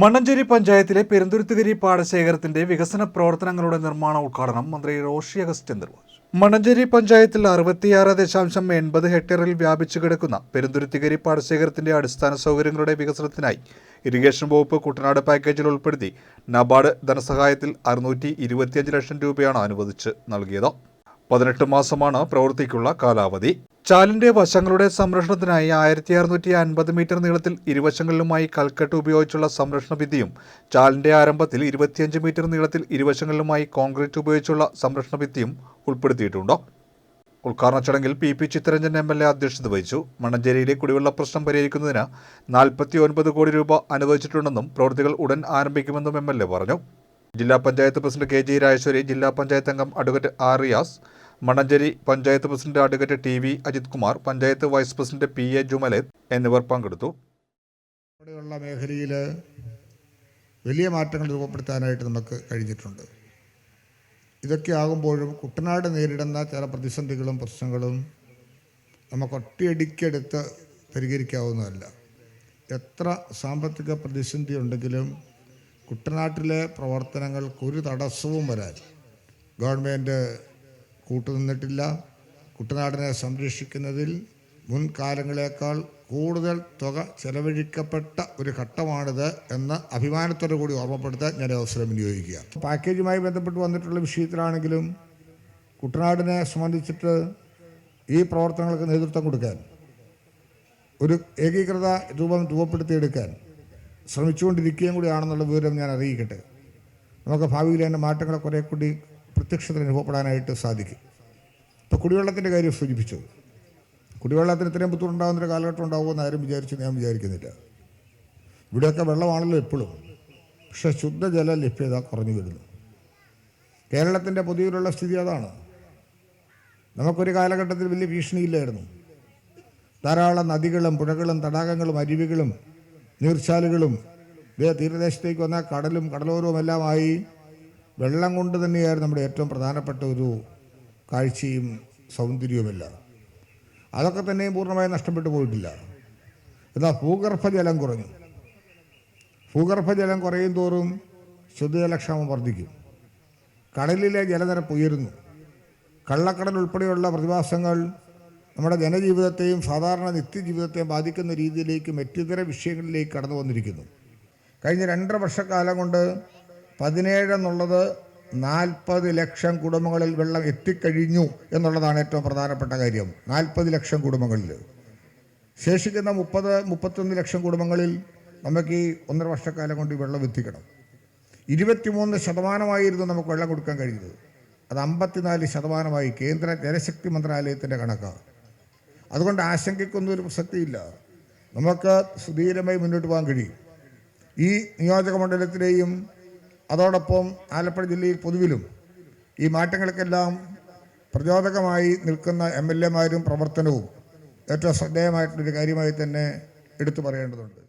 മണ്ണഞ്ചേരി പഞ്ചായത്തിലെ പെരുന്തുരുത്തുകരി പാടശേഖരത്തിന്റെ വികസന പ്രവർത്തനങ്ങളുടെ നിർമ്മാണ ഉദ്ഘാടനം മന്ത്രി റോഷി അഗസ്റ്റ്യൻ നിർവഹിച്ചു. മണ്ണഞ്ചേരി പഞ്ചായത്തിൽ അറുപത്തിയാറ് ദശാംശം എൺപത് ഹെക്ടറിൽ വ്യാപിച്ചു കിടക്കുന്ന പെരുന്തുരുത്തുകരി പാടശേഖരത്തിന്റെ അടിസ്ഥാന സൗകര്യങ്ങളുടെ വികസനത്തിനായി ഇറിഗേഷൻ വകുപ്പ് കുട്ടനാട് പാക്കേജിൽ ഉൾപ്പെടുത്തി നബാർഡ് ധനസഹായത്തിൽ അറുന്നൂറ്റി ഇരുപത്തിയഞ്ച് ലക്ഷം രൂപയാണ് അനുവദിച്ച് നൽകിയത്. പതിനെട്ട് മാസമാണ് പ്രവൃത്തിക്കുള്ള കാലാവധി. ചാലിന്റെ വശങ്ങളുടെ സംരക്ഷണത്തിനായി ആയിരത്തി അറുന്നൂറ്റി അൻപത് മീറ്റർ നീളത്തിൽ ഇരുവശങ്ങളിലുമായി കൽക്കെട്ട് ഉപയോഗിച്ചുള്ള സംരക്ഷണ ഭിത്തിയും ചാലിന്റെ ആരംഭത്തിൽ ഇരുപത്തിയഞ്ച് മീറ്റർ നീളത്തിൽ ഇരുവശങ്ങളിലുമായി കോൺക്രീറ്റ് ഉപയോഗിച്ചുള്ള സംരക്ഷണ ഭിത്തിയും ഉൾപ്പെടുത്തിയിട്ടുണ്ട്? ഉദ്ഘാടന ചടങ്ങിൽ P P Chittaranjan M L A അധ്യക്ഷത വഹിച്ചു. മണ്ണഞ്ചേരിയിലെ കുടിവെള്ള പ്രശ്നം പരിഹരിക്കുന്നതിന് നാൽപ്പത്തി ഒൻപത് കോടി രൂപ അനുവദിച്ചിട്ടുണ്ടെന്നും പ്രവൃത്തികൾ ഉടൻ ആരംഭിക്കുമെന്നും എം എൽ എ പറഞ്ഞു. ജില്ലാ panchayat president K G Rajeshwari ജില്ലാ പഞ്ചായത്ത് അംഗം advocate R Riyas Mannanchery panchayat president advocate T V Ajith Kumar panchayat vice president P A Jumalath എന്നിവർ പങ്കെടുത്തു. ഇവിടെയുള്ള മേഖലയിൽ വലിയ മാറ്റങ്ങൾ രൂപപ്പെടുത്താനായിട്ട് നമുക്ക് കഴിഞ്ഞിട്ടുണ്ട്. ഇതൊക്കെ ആകുമ്പോഴും കുട്ടനാട് നേരിടുന്ന ചില പ്രതിസന്ധികളും പ്രശ്നങ്ങളും നമുക്ക് ഒറ്റയടിക്കെടുത്ത് പരിഹരിക്കാവുന്നതല്ല. എത്ര സാമ്പത്തിക പ്രതിസന്ധി ഉണ്ടെങ്കിലും കുട്ടനാട്ടിലെ പ്രവർത്തനങ്ങൾക്ക് ഒരു തടസ്സവും വരാൻ ഗവൺമെന്റ് കൂട്ടുനിന്നിട്ടില്ല. കുട്ടനാടിനെ സംരക്ഷിക്കുന്നതിൽ മുൻകാലങ്ങളേക്കാൾ കൂടുതൽ തുക ചെലവഴിക്കപ്പെട്ട ഒരു ഘട്ടമാണിത് എന്ന് അഭിമാനത്തോടു കൂടി ഓർമ്മപ്പെടുത്താൻ ഞാൻ അവസരം വിനിയോഗിക്കുക പാക്കേജുമായി ബന്ധപ്പെട്ട് വന്നിട്ടുള്ള വിഷയത്തിലാണെങ്കിലും കുട്ടനാടിനെ സംബന്ധിച്ചിട്ട് ഈ പ്രവർത്തനങ്ങൾക്ക് നേതൃത്വം കൊടുക്കാൻ ഒരു ഏകീകൃത രൂപം രൂപപ്പെടുത്തിയെടുക്കാൻ ശ്രമിച്ചുകൊണ്ടിരിക്കുകയും കൂടിയാണെന്നുള്ള വിവരം ഞാൻ അറിയിക്കട്ടെ. നമുക്ക് ഭാവിയിൽ അതിന്റെ മാറ്റങ്ങളെ കുറേ കൂടി പ്രത്യക്ഷത്തിൽ അനുഭവപ്പെടാനായിട്ട് സാധിക്കും. ഇപ്പോൾ കുടിവെള്ളത്തിന്റെ കാര്യം സൂചിപ്പിച്ചത് കുടിവെള്ളത്തിന് ഇത്രയും ബുദ്ധിമുട്ടുണ്ടാകുന്നൊരു കാലഘട്ടം ഉണ്ടാകുമെന്ന് ആരും വിചാരിച്ചു ഞാൻ വിചാരിക്കുന്നില്ല. ഇവിടെയൊക്കെ വെള്ളമാണല്ലോ എപ്പോഴും പക്ഷേ ശുദ്ധജല ലഭ്യത കുറഞ്ഞു വരുന്നു. കേരളത്തിന്റെ പൊതുവിലുള്ള സ്ഥിതി അതാണ്. നമുക്കൊരു കാലഘട്ടത്തിൽ വലിയ ഭീഷണിയില്ലായിരുന്നു. ധാരാളം നദികളും പുഴകളും തടാകങ്ങളും അരുവികളും നീർച്ചാലുകളും തീരദേശത്തേക്ക് വന്ന കടലും കടലോരവും കടലോരവുമെല്ലാമായി വെള്ളം കൊണ്ട് തന്നെയായിരുന്നു നമ്മുടെ ഏറ്റവും പ്രധാനപ്പെട്ട ഒരു കാഴ്ചയും സൗന്ദര്യവുമെല്ലാം. അതൊക്കെ തന്നെയും പൂർണമായും നഷ്ടപ്പെട്ടു പോയിട്ടില്ല. എന്നാൽ ഭൂഗർഭജലം കുറഞ്ഞു. ഭൂഗർഭജലം കുറയും തോറും ശുദ്ധജലക്ഷാമം വർദ്ധിക്കും. കടലിലെ ജലനിരപ്പ് ഉയരുന്നു. കള്ളക്കടൽ ഉൾപ്പെടെയുള്ള പ്രതിഭാസങ്ങൾ നമ്മുടെ ജനജീവിതത്തെയും സാധാരണ നിത്യജീവിതത്തെയും ബാധിക്കുന്ന രീതിയിലേക്ക് മറ്റിതര വിഷയങ്ങളിലേക്ക് കടന്നു വന്നിരിക്കുന്നു. കഴിഞ്ഞ രണ്ടര വർഷക്കാലം കൊണ്ട് പതിനേഴ് എന്നുള്ളത് നാൽപ്പത് ലക്ഷം കുടുംബങ്ങളിൽ വെള്ളം എത്തിക്കഴിഞ്ഞു എന്നുള്ളതാണ് ഏറ്റവും പ്രധാനപ്പെട്ട കാര്യം. നാൽപ്പത് ലക്ഷം കുടുംബങ്ങളിൽ. ശേഷിക്കുന്ന മുപ്പത് മുപ്പത്തൊന്ന് ലക്ഷം കുടുംബങ്ങളിൽ നമുക്ക് ഈ ഒന്നര വർഷക്കാലം കൊണ്ട് വെള്ളം എത്തിക്കണം. ഇരുപത്തിമൂന്ന് ശതമാനമായിരുന്നു നമുക്ക് വെള്ളം കൊടുക്കാൻ കഴിഞ്ഞത്. അത് അമ്പത്തിനാല് ശതമാനമായി കേന്ദ്ര ജലശക്തി മന്ത്രാലയത്തിന്റെ കണക്കാണ് അതുകൊണ്ട് ആശങ്കയ്ക്കൊന്നും ഒരു പ്രസക്തിയില്ല. നമുക്ക് സുധീരമായി മുന്നോട്ട് പോകാൻ കഴിയും. ഈ നിയോജക മണ്ഡലത്തിലെയും അതോടൊപ്പം ആലപ്പുഴ ജില്ലയിൽ പൊതുവിലും ഈ മാറ്റങ്ങൾക്കെല്ലാം പ്രചോദകമായി നിൽക്കുന്ന എം എൽ എമാരും പ്രവർത്തനവും ഏറ്റവും ശ്രദ്ധേയമായിട്ടുള്ളൊരു കാര്യമായി തന്നെ എടുത്തു പറയേണ്ടതുണ്ട്.